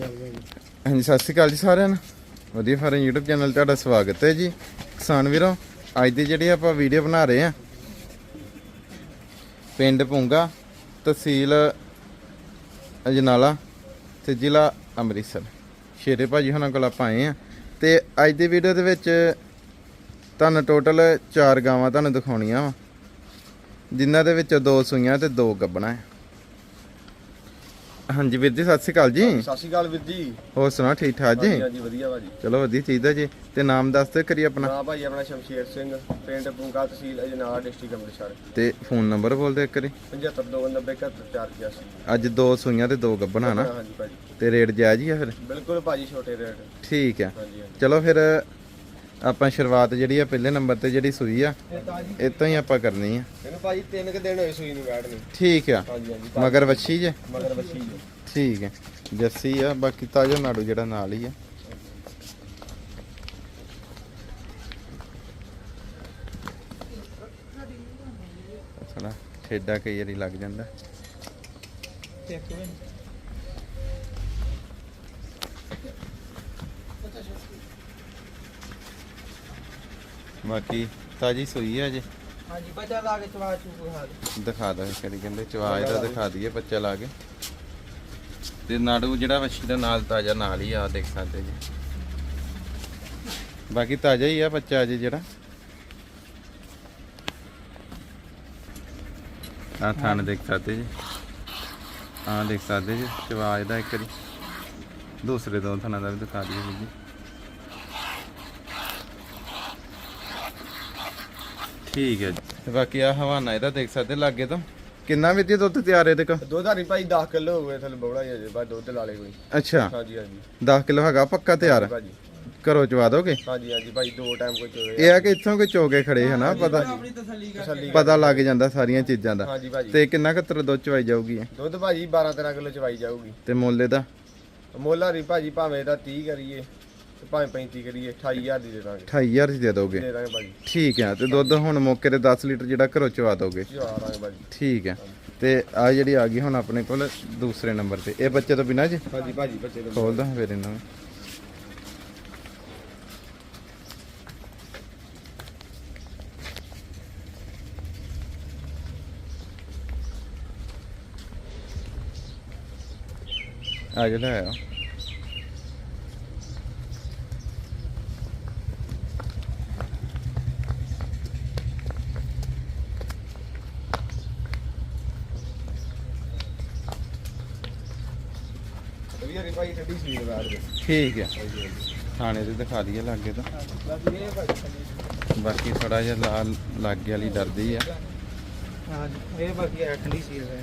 ਹਾਂਜੀ, ਸਤਿ ਸ਼੍ਰੀ ਅਕਾਲ ਜੀ ਸਾਰਿਆਂ ਨੂੰ। ਵਧੀਆ ਫਾਰਮ YouTube ਚੈਨਲ ਤੁਹਾਡਾ ਸਵਾਗਤ ਹੈ ਜੀ। ਕਿਸਾਨ ਵੀਰੋ, ਅੱਜ ਦੀ ਜਿਹੜੀ ਆਪਾਂ ਵੀਡੀਓ ਬਣਾ ਰਹੇ ਆ ਪਿੰਡ ਪੁੰਗਾ, ਤਹਿਸੀਲ ਅਜਨਾਲਾ ਤੇ ਜ਼ਿਲ੍ਹਾ ਅੰਮ੍ਰਿਤਸਰ। ਸ਼ੇਰੇ ਭਾਜੀ ਹੁਣਾਂ ਕੋਲ ਆਪਾਂ ਆਏ ਆ ਤੇ ਅੱਜ ਦੀ ਵੀਡੀਓ ਦੇ ਵਿੱਚ ਤੁਹਾਨੂੰ ਟੋਟਲ 4 ਗਾਵਾਂ ਤੁਹਾਨੂੰ ਦਿਖਾਉਣੀਆਂ ਵਾ, ਜਿਨ੍ਹਾਂ ਦੇ ਵਿੱਚ ਦੋ ਸੂਈਆਂ ਤੇ ਦੋ ਗੱਬਣਾ ਹੈ। ਹਾਂਜੀ ਵੀਰ ਜੀ ਸਤਿ ਸ਼੍ਰੀ ਅਕਾਲ ਜੀ। ਸਤਿ ਸ਼੍ਰੀ ਅਕਾਲ ਵੀਰ ਜੀ। ਹੋਰ ਸੁਣਾ ਠੀਕ ਠਾਕ ਜੀ? ਹਾਂਜੀ ਵਧੀਆ ਭਾਜੀ। ਚਲੋ ਵਧੀਆ ਚਾਹੀਦਾ ਜੀ। ਤੇ ਨਾਮ ਦੱਸ ਦਿਓ ਕਰੀ ਆਪਣਾ। ਨਾ ਭਾਈ ਆਪਣਾ ਸ਼ਮਸ਼ੇਰ ਸਿੰਘ ਪਿੰਡ ਪੁੰਗਾ ਤਹਿਸੀਲ ਅਜਨਾਲਾ ਡਿਸਟ੍ਰਿਕਟ ਅੰਮ੍ਰਿਤਸਰ। ਤੇ ਫੋਨ ਨੰਬਰ ਬੋਲ ਦਿਓ ਕਰੀ 75299484 ਅੱਜ ਦੋ ਸੂਈਆਂ ਤੇ ਦੋ ਗੱਬਣਾ ਨਾ। ਹਾਂਜੀ ਭਾਜੀ। ਤੇ ਰੇਟ ਜਾਇਜ਼ ਹੀ ਆ ਫਿਰ? ਬਿਲਕੁਲ ਭਾਜੀ ਛੋਟੇ ਰੇਟ। ਠੀਕ ਆ। ਚਲੋ ਫਿਰ ਆਪਾਂ ਸ਼ੁਰੂਆਤ ਜਿਹੜੀ ਆ ਪਹਿਲੇ ਨੰਬਰ ਤੇ ਜਿਹੜੀ ਸੂਈ ਆ ਇਹ ਤੋਂ ਹੀ ਆਪਾਂ ਕਰਨੀ ਆ। ਇਹਨੂੰ ਭਾਜੀ ਤਿੰਨ ਕੁ ਦਿਨ ਹੋਏ ਸੂਈ ਨੂੰ ਬੈਠ ਨੂੰ ਠੀਕ ਆ। ਮਗਰ ਵੱਛੀ ਜੇ? ਮਗਰ ਬੱਚੀ ਜੀ। ਠੀਕ ਹੈ ਜੱਸੀ ਆ ਬਾਕੀ ਤਾਜਾ ਨਾੜੂ ਜਿਹੜਾ ਨਾਲ ਹੀ ਆ। ਥੋੜਾ ਠੇਡਾ ਕਈ ਵਾਰੀ ਲੱਗ ਜਾਂਦਾ। ਬਾਕੀ ਤਾਜੀ ਸੂਈ ਆ ਜੇ ਹਾਂਜੀ ਬੱਚਾ ਲਾ ਕੇ ਚਵਾ ਚੂ ਹਾਲ। ਦਿਖਾ ਦੋ ਕਰੀ ਕਹਿੰਦੇ ਚਵਾਜ ਦਾ। ਦਿਖਾ ਦਈਏ ਬੱਚਾ ਲਾ ਕੇ। ਤੇ ਨਾੜੂ ਜਿਹੜਾ ਵੱਛੀ ਦਾ ਨਾਲ ਤਾਜ਼ਾ ਨਾਲ ਹੀ ਆ ਦੇਖ ਸਕਦੇ ਜੀ। ਬਾਕੀ ਤਾਜ਼ਾ ਹੀ ਆ ਬੱਚਾ ਅਜੇ ਜਿਹੜਾ। ਆ ਥਾਣ ਦੇਖ ਸਕਦੇ ਜੀ। ਆ ਦੇਖ ਸਕਦੇ ਜੀ ਚਵਾਜ ਦਾ ਇੱਕ ਵਾਰੀ। ਦੂਸਰੇ ਦੋ ਥਾਣਾ ਦਾ ਵੀ ਦਿਖਾ ਦਈਏ ਜੀ। ਠੀਕ ਹੈ ਜੀ। ਤੇ ਬਾਕੀ ਆ ਹਵਾਨਾ ਇਹਦਾ ਦੇਖ ਸਕਦੇ ਲਾਗੇ ਤੋਂ। ਕਿੰਨਾ ਵੀ ਦੁੱਧ ਤਿਆਰ ਇਹਦੇ ਕੋਲ? ਦੁੱਧ ਹਰੀ ਭਾਈ 10 ਕਿਲੋ ਹੋ ਗਏ ਥੱਲੇ ਬੌੜਾ ਹੀ ਅਜੇ ਬਾਅਦ ਦੁੱਧ ਲਾ ਲੇ ਕੋਈ। ਅੱਛਾ। ਹਾਂਜੀ ਹਾਂਜੀ। 10 ਕਿਲੋ ਹੈਗਾ ਪੱਕਾ ਤਿਆਰ? ਭਾਜੀ। ਘਰੋਂ ਚਵਾ ਦੋਗੇ? ਹਾਂਜੀ ਹਾਂਜੀ ਭਾਈ ਦੋ ਟਾਈਮ ਕੋਈ ਚੋਵੇ। ਇਹ ਆ ਕਿ ਇੱਥੋਂ ਕੋਈ ਚੋਕੇ ਖੜੇ ਹਨਾ ਪਤਾ ਆਪਣੀ ਤਸੱਲੀ ਕਰ ਤਸੱਲੀ ਪਤਾ ਲੱਗ ਜਾਂਦਾ ਸਾਰੀਆਂ ਚੀਜ਼ਾਂ ਦਾ। ਹਾਂਜੀ ਭਾਜੀ। ਤੇ ਕਿੰਨਾ ਕੁ ਦੁੱਧ ਚਵਾਈ ਜਾਊਗੀ ਇਹ? ਦੁੱਧ ਭਾਜੀ 12 13 ਕਿਲੋ ਚਵਾਈ ਜਾਊਗੀ। ਤੇ ਮੁੱਲ ਇਹਦਾ? ਮੁੱਲ ਹਰੀ ਭਾਜੀ ਭਾਵੇਂ ਇਹਦਾ 30 ਕਰੀਏ। ਭਾਵੇਂ 35 ਕਰੀਏ 28000 ਦੀ ਦੇ ਦਾਂਗੇ। 28000 ਦੀ ਦੇ ਦੋਗੇ? ਦੇ ਦਾਂਗੇ ਭਾਜੀ। ਠੀਕ ਹੈ ਤੇ ਦੁੱਧ ਹੁਣ ਮੌਕੇ ਤੇ 10 ਲੀਟਰ ਜਿਹੜਾ ਘਰੋਂ ਚਵਾ ਦੋਗੇ? ਜਵਾ ਦਾਂਗੇ ਭਾਜੀ। ਠੀਕ ਹੈ ਤੇ ਆ ਜਿਹੜੀ ਆ ਗਈ ਹੁਣ ਆਪਣੇ ਕੋਲ ਦੂਸਰੇ ਨੰਬਰ ਤੇ। ਇਹ ਬੱਚੇ ਤੋਂ ਬਿਨਾਂ ਜੀ? ਹਾਂਜੀ ਭਾਜੀ ਬੱਚੇ ਖੋਲਦਾ ਫਿਰ ਇਹਨਾਂ ਨੂੰ ਆ ਜਿਹੜਾ ਹੈ। ਵੀ ਹਰੀ ਭਾਈ ਠੰਡੀ ਸਵੀਟ ਬਾੜ ਦੇ ਠੀਕ ਹੈ। ਥਾਣੇ ਤੇ ਦਿਖਾ ਦਈਏ ਲਾਗੇ ਤਾਂ। ਬਾਕੀ ਇਹ ਭਾਈ ਬਾਕੀ ਥੋੜਾ ਜਿਹਾ ਲਾਲ ਲਾਗੇ ਵਾਲੀ ਡਰਦੀ ਆ। ਹਾਂਜੀ ਇਹ ਬਾਕੀ ਹੈ ਠੰਡੀ ਸੀ ਹੈ।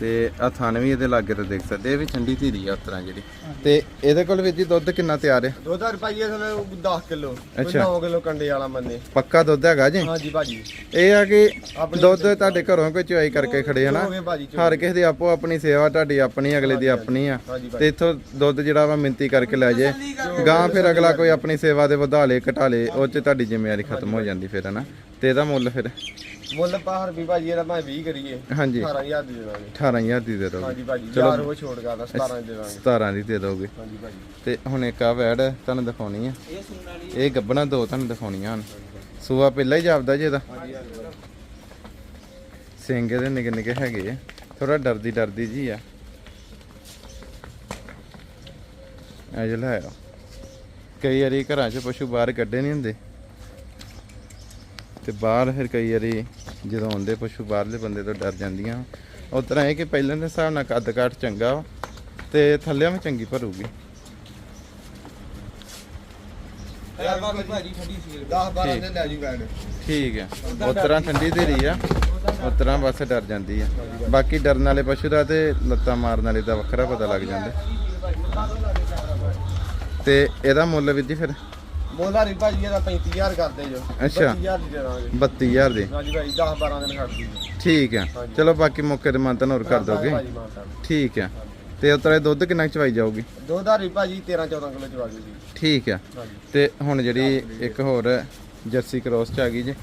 ਤੇ ਆ ਥਾਣੇ ਵੀ ਇਹਦੇ ਲਾਗੇ ਤੇ ਦੇਖ ਸਕਦੇ ਇਹ ਵੀ ਠੰਡੀ ਧੀਰੀ ਆ ਉਸ ਤਰ੍ਹਾਂ ਜਿਹੜੀ। ਤੇ ਇਹਦੇ ਕੋਲ ਵੀ ਜੀ ਦੁੱਧ ਕਿੰਨਾ ਤਿਆਰ ਹੈ? ਦੁੱਧ ਇਹ ਥੱਲੇ 10 ਕਿਲੋ। ਅੱਛਾ। 9 ਕਿਲੋ ਕੰਡੇ ਵਾਲਾ ਮੰਨੇ। ਪੱਕਾ ਦੁੱਧ ਹੈਗਾ ਜੀ? ਹਾਂਜੀ ਭਾਜੀ। ਇਹ ਆ ਕਿ ਆਪਣੀ ਦੁੱਧ ਤੁਹਾਡੇ ਘਰੋਂ ਕੋਈ ਚੁਆਈ ਕਰਕੇ ਖੜੇ ਹਨਾ ਹੋ ਗਏ ਭਾਜੀ ਚੋ। ਹਰ ਕਿਸੇ ਦੀ ਆਪੋ ਆਪਣੀ ਸੇਵਾ ਤੁਹਾਡੀ ਆਪਣੀ ਅਗਲੇ ਦੀ ਆਪਣੀ ਆ। ਹਾਂਜੀ। ਤੇ ਇਥੋਂ ਦੁੱਧ ਜਿਹੜਾ ਵਾ ਮਿੰਤੀ ਕਰਕੇ ਲੈ ਜੇ। ਗਾਂ ਫਿਰ ਅਗਲਾ ਕੋਈ ਆਪਣੀ ਸੇਵਾ ਦੇ ਵਧਾ ਲੇ ਘਟਾ ਲੇ ਉਹ ਚ ਤੁਹਾਡੀ ਜ਼ਿੰਮੇਵਾਰੀ ਖਤਮ ਹੋ ਜਾਂਦੀ ਫਿਰ ਹਨਾ? ਤੇ ਇਹਦਾ ਮੁੱਲ ਫਿਰ? ਮੁੱਲ ਪਾ ਹਰਬੀ ਭਾਜੀ ਇਹਦਾ ਭਾਵੇਂ 20 ਕਰੀਏ। ਹਾਂਜੀ। 18000 ਦੀ ਦੇ ਦਾਂਗੇ। 18000 ਦੀ ਦੇ ਦੋਗੇ। ਹਾਂਜੀ ਭਾਜੀ ਚਲੋ। ਯਾਰ ਉਹ ਛੋੜ ਕਰਦਾ 17 ਦੀ ਦੇ ਦਾਂਗੇ। 17 ਦੀ ਦੇ ਦੋਗੇ। ਹਾਂਜੀ ਭਾਜੀ। ਤੇ ਹੁਣ ਇੱਕ ਆ ਵੈੜ ਤੁਹਾਨੂੰ ਦਿਖਾਉਣੀ ਆ। ਇਹ ਸੁਣ ਵਾਲੀ ਇਹ ਗੱਬਣਾ ਦੋ ਤੁਹਾਨੂੰ ਦਿਖਾਉਣੀਆਂ ਹਨ। ਸੂਆ ਪਹਿਲਾਂ ਹੀ ਜਾਪਦਾ ਜੀ ਇਹਦਾ। ਸਿੰਘ ਇਹਦੇ ਨਿੱਕੇ ਨਿੱਕੇ ਹੈਗੇ ਆ। ਥੋੜਾ ਡਰਦੀ ਡਰਦੀ ਜੀ ਆ। ਆ ਜਿਹੜਾ ਹੈ। ਕਈ ਵਾਰੀ ਘਰਾਂ 'ਚ ਪਸ਼ੂ ਬਾਹਰ ਕੱਢੇ ਨਹੀਂ ਹੁੰਦੇ। ਤੇ ਬਾਹਰ ਫਿਰ ਕਈ ਵਾਰੀ ਜਦੋਂ ਆਉਂਦੇ ਪਸ਼ੂ ਬਾਹਰਲੇ ਬੰਦੇ ਤੋਂ ਡਰ ਜਾਂਦੀਆਂ। ਉਸ ਤਰ੍ਹਾਂ ਇਹ ਕਿ ਪਹਿਲਾਂ ਦੇ ਹਿਸਾਬ ਨਾਲ ਕੱਦ ਕਾਠ ਚੰਗਾ ਵਾ ਤੇ ਥੱਲਿਆਂ ਵੀ ਚੰਗੀ ਭਰੂਗੀ। ਇਹ ਬਾਕੀ ਭਾਜੀ ਠੰਡੀ ਸੀ 10 12 ਦੇ ਲੈ ਜੀ ਬੈਡ ਠੀਕ ਹੈ। ਉਸ ਤਰ੍ਹਾਂ ਠੰਡੀ ਧੀਰੀ ਆ, ਉਸ ਤਰ੍ਹਾਂ ਬਸ ਡਰ ਜਾਂਦੀ ਆ। ਬਾਕੀ ਡਰਨ ਵਾਲੇ ਪਸ਼ੂ ਦਾ ਤੇ ਲੱਤਾਂ ਮਾਰਨ ਵਾਲੇ ਦਾ ਵੱਖਰਾ ਪਤਾ ਲੱਗ ਜਾਂਦਾ। ਤੇ ਇਹਦਾ ਮੁੱਲ ਵੀ ਜੀ ਫਿਰ? ਹਰੀ ਭਾਜੀ ਇਹਦਾ 35000 ਕਰਦੇ ਜੋ। ਅੱਛਾ। 32000 ਦੀ ਦੇ ਦਾਂਗੇ 32000 ਦੇ। ਹਾਂਜੀ ਭਾਈ 10 12 ਦਿਨ ਖੜ ਦੀ ਠੀਕ ਹੈ ਹਾਂਜੀ। ਚਲੋ ਬਾਕੀ ਮੌਕੇ ਤੇ ਮੰਤਨ ਹੋਰ ਕਰ ਦੋਗੇ। ਠੀਕ ਹੈ ਤੇ ਇਹ ਦੁੱਧ ਕਿੰਨਾ ਚਵਾਈ ਜਾਊਗੀ? ਦੁੱਧ ਹਰੀ ਭਾਜੀ 13 14 ਕਿਲੋ ਚਵਾ ਦੂਗੀ ਠੀਕ ਹੈ ਹਾਂਜੀ। ਤੇ ਹੁਣ ਜਿਹੜੀ ਇੱਕ ਹੋਰ ਜਰਸੀ ਕ੍ਰੋਸ ਚ ਆ ਗਈ ਜੀ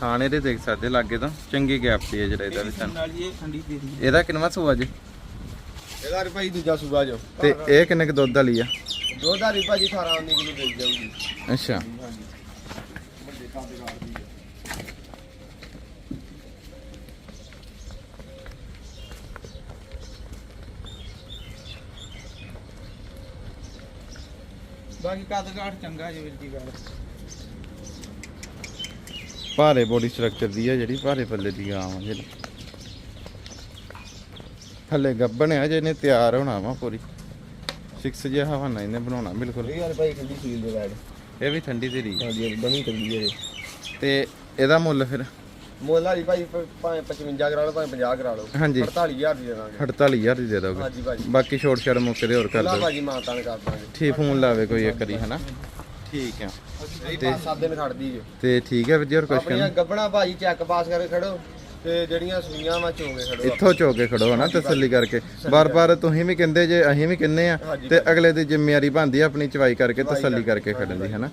ਥਾਣੇ ਦੇ ਦੇਖ ਸਕਦੇ ਲਾਗੇ ਤੋਂ। ਚੰਗੀ ਗੈਪ ਤੇ ਹੈ ਜਿਹੜਾ ਇਹਦਾ ਵੀ ਸਾਨੂੰ। ਵਾਲੀ ਇਹ ਠੰਡੀ ਦੇ ਦੀ। ਇਹਦਾ ਕਿੰਨਵਾ ਸੂਆ ਜੀ? ਇਹਦਾ ਰੀ ਭਾਜੀ ਦੂਜਾ ਸੂਆ ਜੋ। ਤੇ ਇਹ ਕਿੰਨੇ ਕੁ ਦੁੱਧ ਵਾਲੀ ਆ? ਦੋ ਧਾਰੀ ਭਾਜੀ 18 19 ਕਿਲੋ ਦੇ ਜਾਊਗੀ। ਅੱਛਾ। ਹਾਂਜੀ ਵੱਡੇ ਕੱਦ ਕਾੜਦੀ ਹੈ ਬਾਕੀ ਕੱਦ ਕਾਠ ਚੰਗਾ ਜੀ ਵੀਰ ਦੀ ਗੱਲ। ਭਾਰੇ ਬੋਡੀ ਸਟਰਕਚਰ ਦੀ ਆ ਜਿਹੜੀ ਭਾਰੇ ਪੱਲੇ ਦੀ ਆ ਜਿਹੜੀ। ਹਲੇ ਗੱਬਣ ਆ ਜੇ ਇਹਨੇ ਤਿਆਰ ਹੋਣਾ ਵਾ ਪੂਰੀ। 6 ਜਿਹਾ ਹਵਾਨਾ ਇਹਨੇ ਬਣਾਉਣਾ ਬਿਲਕੁਲ। ਇਹ ਯਾਰ ਭਾਈ ਠੰਡੀ ਸੀਲ ਦੇ ਬੈਡ ਇਹ ਵੀ ਠੰਡੀ ਤੇ ਰਹੀ ਹਾਂਜੀ ਬਣੀ ਤਗੜੀ ਹੈ ਇਹ। ਤੇ ਇਹਦਾ ਮੁੱਲ ਫਿਰ? ਮੁੱਲ ਵਾਲੀ ਭਾਜੀ ਪ- ਭਾਵੇਂ 55 ਕਰਾ ਲਓ ਭਾਵੇਂ 50 ਕਰਾ ਲਓ। ਹਾਂਜੀ। 48000 ਦੀ ਦੇ ਦਾਂਗੇ 48000 ਦੀ ਦੇ ਦੋਗੇ। ਹਾਂਜੀ ਭਾਜੀ ਬਾਕੀ ਛੋਟ ਛੜ ਮੁੱਕੇ ਦੇ ਹੋਰ ਕਰ ਲਾ ਦੋ ਭਾਜੀ ਮਾਤਾਨ ਕਰ ਦਾਂਗੇ। ਠੀਕ ਫੋਨ ਲਾਵੇ ਕੋਈ ਇੱਕ ਵਾਰੀ ਹਨਾ? ਠੀਕ ਆ। ਇਹ ਖੜਦੀ ਜੇ। ਤੇ ਠੀਕ ਹੈ ਵੀਰ ਜੀ ਹੋਰ ਆਪਣੀਆਂ ਕਹਿਣਾ? ਗੱਬਣਾ ਭਾਜੀ ਚੈੱਕ ਪਾਸ ਕਰਕੇ ਖੜੋ। ਤੇ ਜਿਹੜੀਆਂ ਸੂਈਆਂ ਵਾ ਚੋਗੇ ਖੜੋ ਇੱਥੋਂ ਚੋ ਕੇ ਖੜੋ ਹਨਾ ਤਸੱਲੀ ਕਰਕੇ। ਬਾਰ-ਬਾਰ ਤੁਸੀਂ ਵੀ ਕਹਿੰਦੇ ਜੇ ਅਸੀਂ ਵੀ ਕਹਿੰਦੇ ਆ ਤੇ ਅਗਲੇ ਦੀ ਜ਼ਿੰਮੇਵਾਰੀ ਬਣਦੀ ਆ ਆਪਣੀ ਚਵਾਈ ਕਰਕੇ ਤਸੱਲੀ ਕਰਕੇ ਖੜਨ ਦੀ ਹਨਾ।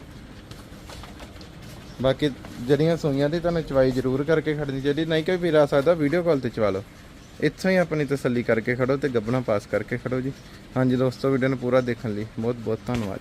ਬਾਕੀ ਜਿਹੜੀਆਂ ਸੂਈਆਂ ਦੀ ਤੁਹਾਨੂੰ ਚਵਾਈ ਜ਼ਰੂਰ ਕਰਕੇ ਖੜਨੀ ਚਾਹੀਦੀ ਨਹੀਂ ਕੋਈ ਵੀਰ ਆ ਸਕਦਾ ਵੀਡੀਓ ਕਾਲ ਤੇ ਚਵਾ ਲਓ। ਇੱਥੋਂ ਹੀ ਆਪਣੀ ਤਸੱਲੀ ਕਰਕੇ ਖੜੋ ਤੇ ਗੱਬਣਾ ਪਾਸ ਕਰਕੇ ਖੜੋ ਜੀ। ਹਾਂਜੀ ਦੋਸਤੋ ਵੀਡੀਓ ਨੂੰ ਪੂਰਾ ਦੇਖਣ ਲਈ ਬਹੁਤ ਬਹੁਤ ਧੰਨਵਾਦ।